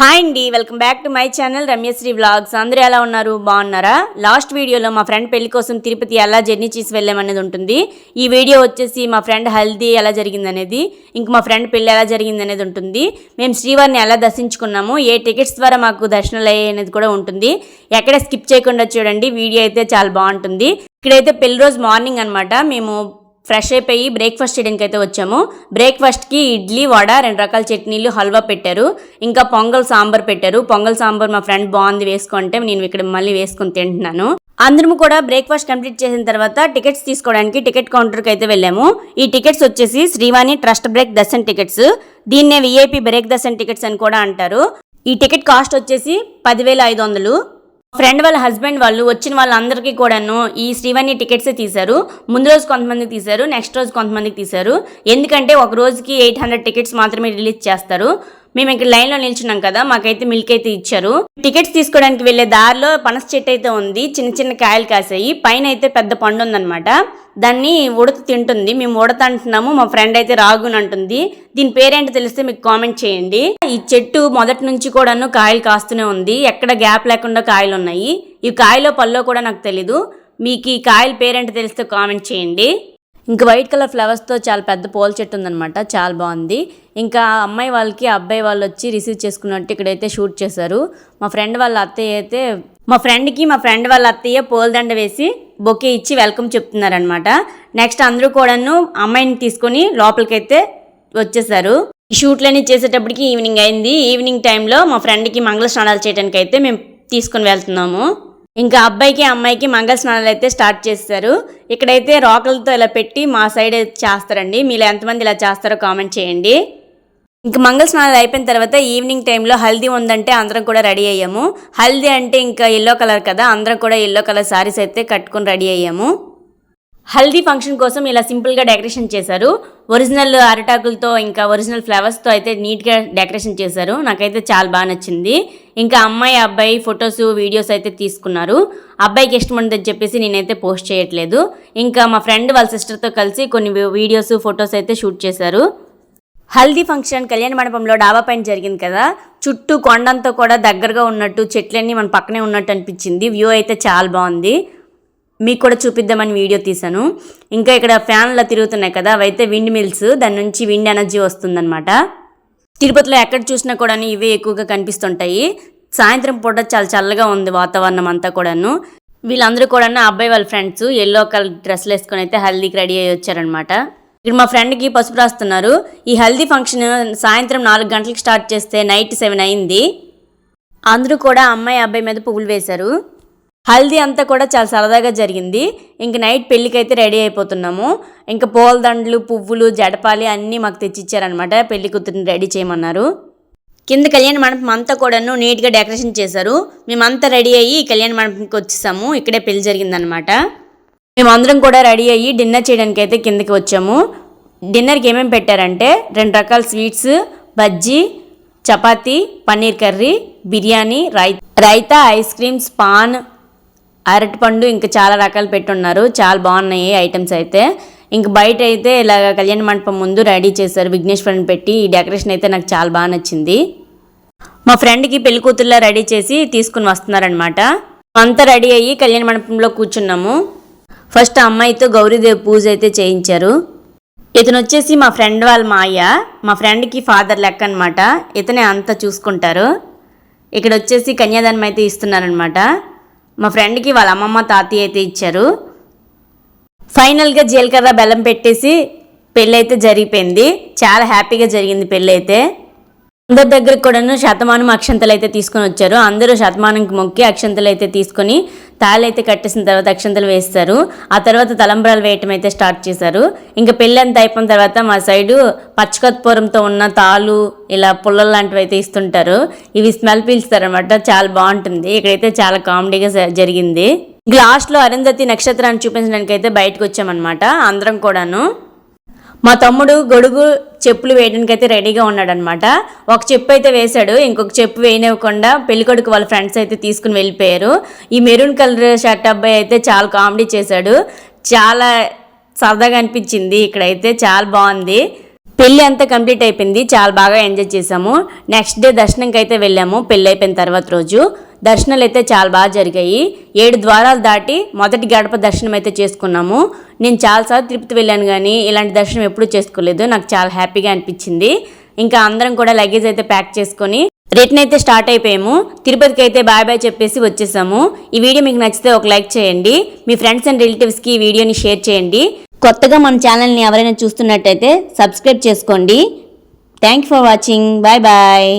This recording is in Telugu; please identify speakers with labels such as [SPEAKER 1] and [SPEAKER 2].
[SPEAKER 1] హాయ్ అండి welcome back to my channel Ramyasri vlogs. అందరూ ఎలా ఉన్నారు? బాగున్నారా? లాస్ట్ వీడియోలో మా ఫ్రెండ్ పెళ్ళి కోసం తిరుపతి ఎలా జర్నీ చేసి వెళ్ళామనేది ఉంటుంది. ఈ వీడియో వచ్చేసి మా ఫ్రెండ్ హల్దీ ఎలా జరిగిందనేది ఇంక మా ఫ్రెండ్ పెళ్ళి ఎలా జరిగిందనేది ఉంటుంది. మేము శ్రీవారిని ఎలా దర్శించుకున్నాము ఏ టికెట్స్ ద్వారా మాకు దర్శనాలు అనేది కూడా ఉంటుంది. ఎక్కడ స్కిప్ చేయకుండా చూడండి వీడియో అయితే చాలా బాగుంటుంది. ఇక్కడైతే పెళ్ళి రోజు మార్నింగ్ అనమాట మేము ఫ్రెష్ అయిపోయి బ్రేక్ఫాస్ట్ చేయడానికి అయితే వచ్చాము. బ్రేక్ఫాస్ట్కి ఇడ్లీ వడ రెండు రకాల చట్నీలు హల్వా పెట్టారు. ఇంకా పొంగల్ సాంబార్ పెట్టారు. పొంగల్ సాంబార్ మా ఫ్రెండ్ బాగుంది వేసుకుంటే నేను ఇక్కడ మళ్ళీ వేసుకొని తింటున్నాను. అందరం కూడా బ్రేక్ఫాస్ట్ కంప్లీట్ చేసిన తర్వాత టికెట్స్ తీసుకోవడానికి టికెట్ కౌంటర్కి అయితే వెళ్ళాము. ఈ టికెట్స్ వచ్చేసి Srivani trust break darshan tickets. దీన్నే విఐపి బ్రేక్ దర్శన్ టికెట్స్ అని కూడా అంటారు. ఈ టికెట్ కాస్ట్ వచ్చేసి పదివేల ఐదు వందలు. ఫ్రెండ్ వాళ్ళ హస్బెండ్ వాళ్ళు వచ్చిన వాళ్ళందరికీ కూడాను ఈ శ్రీవాణి టికెట్సే తీశారు. ముందు రోజు కొంతమందికి తీశారు నెక్స్ట్ రోజు కొంతమందికి తీశారు. ఎందుకంటే ఒక రోజుకి ఎయిట్ హండ్రెడ్ టికెట్స్ మాత్రమే రిలీజ్ చేస్తారు. మేము ఇక్కడ లైన్లో నిల్చున్నాం కదా మాకైతే మిల్క్ అయితే ఇచ్చారు. టికెట్స్ తీసుకోవడానికి వెళ్ళే దారిలో పనస చెట్టు అయితే ఉంది చిన్న చిన్న కాయలు కాసాయి పైన అయితే పెద్ద పండు ఉందన్నమాట. దాన్ని ఉడత తింటుంది. మేము ఉడత అంటున్నాము మా ఫ్రెండ్ అయితే రాగుని అంటుంది. దీని పేరేంటో తెలిస్తే మీకు కామెంట్ చేయండి. ఈ చెట్టు మొదటి నుంచి కూడాను కాయలు కాస్తూనే ఉంది. ఎక్కడ గ్యాప్ లేకుండా కాయలు ఉన్నాయి. ఈ కాయలో పల్లో కూడా నాకు తెలీదు. మీకు ఈ కాయల పేరేంటో తెలిస్తే కామెంట్ చేయండి. ఇంకా వైట్ కలర్ ఫ్లవర్స్తో చాలా పెద్ద పూల చెట్టు ఉందన్నమాట. చాలా బాగుంది. ఇంకా అమ్మాయి వాళ్ళకి అబ్బాయి వాళ్ళు వచ్చి రిసీవ్ చేసుకున్నట్టు ఇక్కడైతే షూట్ చేశారు. మా ఫ్రెండ్ వాళ్ళ అత్తయ్య అయితే మా ఫ్రెండ్కి మా ఫ్రెండ్ వాళ్ళ అత్తయ్య పూలదండ వేసి బొకే ఇచ్చి వెల్కమ్ చెప్తున్నారనమాట నెక్స్ట్ అందరూ కూడాను అమ్మాయిని తీసుకొని లోపలికైతే వచ్చేసారు. ఈ షూట్లన్నీ చేసేటప్పటికి ఈవినింగ్ అయింది. ఈవినింగ్ టైంలో మా ఫ్రెండ్కి మంగళ స్నానాలు చేయడానికి అయితే మేము తీసుకొని వెళ్తున్నాము. ఇంకా అబ్బాయికి అమ్మాయికి మంగళ స్నానాలు అయితే స్టార్ట్ చేస్తారు. ఇక్కడైతే రోకలతో ఇలా పెట్టి మా సైడ్ చేస్తారండి. మీరు ఎంతమంది ఇలా చేస్తారో కామెంట్ చేయండి. ఇంక మంగళ స్నానాలు అయిపోయిన తర్వాత ఈవినింగ్ టైంలో హల్దీ ఉందంటే అందరం కూడా రెడీ అయ్యాము. హల్దీ అంటే ఇంకా ఎల్లో కలర్ కదా అందరం కూడా ఎల్లో కలర్ శారీస్ అయితే కట్టుకొని రెడీ అయ్యాము. హల్దీ ఫంక్షన్ కోసం ఇలా సింపుల్గా డెకరేషన్ చేశారు. ఒరిజినల్ అరిటాకులతో ఇంకా ఒరిజినల్ ఫ్లవర్స్తో అయితే నీట్గా డెకరేషన్ చేశారు. నాకైతే చాలా బాగా నచ్చింది. ఇంకా అమ్మాయి అబ్బాయి ఫొటోస్ వీడియోస్ అయితే తీసుకున్నారు. అబ్బాయికి ఇష్టం ఉండదని చెప్పేసి నేనైతే పోస్ట్ చేయట్లేదు. ఇంకా మా ఫ్రెండ్ వాళ్ళ సిస్టర్తో కలిసి కొన్ని వీడియోస్ ఫొటోస్ అయితే షూట్ చేశారు. హల్దీ ఫంక్షన్ కళ్యాణ మండపంలో డాబా పైన జరిగింది కదా? చుట్టూ కొండంతా కూడా దగ్గరగా ఉన్నట్టు చెట్లన్నీ మన పక్కనే ఉన్నట్టు అనిపించింది. వ్యూ అయితే చాలా బాగుంది. మీకు కూడా చూపిద్దామని వీడియో తీశాను. ఇంకా ఇక్కడ ఫ్యాన్లు తిరుగుతున్నాయి కదా? అవైతే విండ్ మిల్స్ దాని నుంచి విండ్ ఎనర్జీ వస్తుందన్నమాట. తిరుపతిలో ఎక్కడ చూసినా కూడా ఇవే ఎక్కువగా కనిపిస్తుంటాయి. సాయంత్రం పూట చాలా చల్లగా ఉంది వాతావరణం అంతా కూడాను. వీళ్ళందరూ కూడా అబ్బాయి వాళ్ళ ఫ్రెండ్స్ ఎల్లో కలర్ డ్రెస్లు వేసుకొని అయితే హల్దీకి రెడీ అయ్యి వచ్చారనమాట ఇక్కడ మా ఫ్రెండ్కి పసుపు రాస్తున్నారు. ఈ హల్దీ ఫంక్షన్ సాయంత్రం నాలుగు గంటలకు స్టార్ట్ చేస్తే నైట్ సెవెన్ అయింది. అందరూ కూడా అమ్మాయి అబ్బాయి మీద పువ్వులు వేశారు. హల్దీ అంతా కూడా చాలా సరదాగా జరిగింది. ఇంక నైట్ పెళ్ళికైతే రెడీ అయిపోతున్నాము. ఇంకా పూలదండలు పువ్వులు జడపాలి అన్నీ మాకు తెచ్చిచ్చారనమాట పెళ్ళి కూతురిని రెడీ చేయమన్నారు. కింద కళ్యాణ మండపం అంతా కూడాను నీట్గా డెకరేషన్ చేశారు. మేమంతా రెడీ అయ్యి కళ్యాణ మండపంకి వచ్చేసాము. ఇక్కడే పెళ్ళి జరిగిందనమాట మేమందరం కూడా రెడీ అయ్యి డిన్నర్ చేయడానికి అయితే కిందకి వచ్చాము. డిన్నర్కి ఏమేమి పెట్టారంటే రెండు రకాల స్వీట్స్ బజ్జీ చపాతీ పన్నీర్ కర్రీ బిర్యానీ రై రైతా ఐస్ క్రీమ్స్ పాన్ అరటిపండు ఇంకా చాలా రకాలు పెట్టున్నారు. చాలా బాగున్నాయి ఐటమ్స్ అయితే. ఇంక బయట అయితే ఇలాగ కళ్యాణ మండపం ముందు రెడీ చేశారు విఘ్నేశ్వరుని పెట్టి. ఈ డెకరేషన్ అయితే నాకు చాలా బాగా నచ్చింది. మా ఫ్రెండ్కి పెళ్ళి కూతుర్లా రెడీ చేసి తీసుకుని వస్తున్నారనమాట అంతా రెడీ అయ్యి కళ్యాణ మండపంలో కూర్చున్నాము. ఫస్ట్ అమ్మాయితో గౌరీదేవి పూజ అయితే చేయించారు. ఇతను వచ్చేసి మా ఫ్రెండ్ వాళ్ళ మాయ మా ఫ్రెండ్కి ఫాదర్ లెక్క అనమాట ఇతనే అంతా చూసుకుంటారు. ఇక్కడ వచ్చేసి కన్యాదానం అయితే ఇస్తున్నారనమాట. మా ఫ్రెండ్కి వాళ్ళ అమ్మమ్మ తాతయ్య అయితే ఇచ్చారు. ఫైనల్గా జీలకర్ర బెల్లం పెట్టేసి పెళ్ళి అయితే జరిగిపోయింది. చాలా హ్యాపీగా జరిగింది పెళ్ళి అయితే అందరి దగ్గరికి కూడాను శతమానం అక్షంతలు అయితే తీసుకొని వచ్చారు. అందరూ శతమానంకి మొక్కి అక్షంతలు అయితే తీసుకొని తాళ్ళు అయితే కట్టేసిన తర్వాత అక్షంతలు వేస్తారు. ఆ తర్వాత తలంబ్రాలు వేయటం అయితే స్టార్ట్ చేశారు. ఇంకా పెళ్ళి అయిపోయిన తర్వాత మా సైడు పచ్చకత్పూరంతో ఉన్న తాళ్ళు ఇలా పుల్లలు లాంటివి అయితే ఇస్తుంటారు. ఇవి స్మెల్ పీల్స్తారనమాట చాలా బాగుంటుంది. ఇక్కడైతే చాలా కామెడీగా జరిగింది. లాస్ట్లో అరుంధతి నక్షత్రాన్ని చూపించడానికి అయితే బయటకు వచ్చామన్నమాట. అందరం కూడాను. మా తమ్ముడు గొడుగు చెప్పులు వేయడానికి అయితే రెడీగా ఉన్నాడనమాట ఒక చెప్పు అయితే వేశాడు ఇంకొక చెప్పు వేయనివ్వకుండా పెళ్ళికొడుకు వాళ్ళ ఫ్రెండ్స్ అయితే తీసుకుని వెళ్ళిపోయారు. ఈ మెరూన్ కలర్ షర్ట్ అబ్బాయి అయితే చాలా కామెడీ చేశాడు. చాలా సరదాగా అనిపించింది ఇక్కడైతే చాలా బాగుంది. పెళ్ళి అంతా కంప్లీట్ అయిపోయింది. చాలా బాగా ఎంజాయ్ చేసాము నెక్స్ట్ డే దర్శనంకి అయితే వెళ్ళాము. పెళ్ళి అయిపోయిన తర్వాత రోజు. దర్శనాలు అయితే చాలా బాగా జరిగాయి. ఏడు ద్వారాలు దాటి మొదటి గడప దర్శనం అయితే చేసుకున్నాము. నేను చాలాసార్లు తిరుపతి వెళ్ళాను కానీ ఇలాంటి దర్శనం ఎప్పుడూ చేసుకోలేదు. నాకు చాలా హ్యాపీగా అనిపించింది. ఇంకా అందరం కూడా లగేజ్ అయితే ప్యాక్ చేసుకొని రిటర్న్ అయితే స్టార్ట్ అయిపోయాము. తిరుపతికి అయితే బాయ్ బాయ్ చెప్పేసి వచ్చేసాము. ఈ వీడియో మీకు నచ్చితే ఒక లైక్ చేయండి. మీ ఫ్రెండ్స్ అండ్ రిలేటివ్స్కి ఈ వీడియోని షేర్ చేయండి. కొత్తగా మన ఛానల్ని ఎవరైనా చూస్తున్నట్టయితే సబ్స్క్రైబ్ చేసుకోండి. Thank for watching bye bye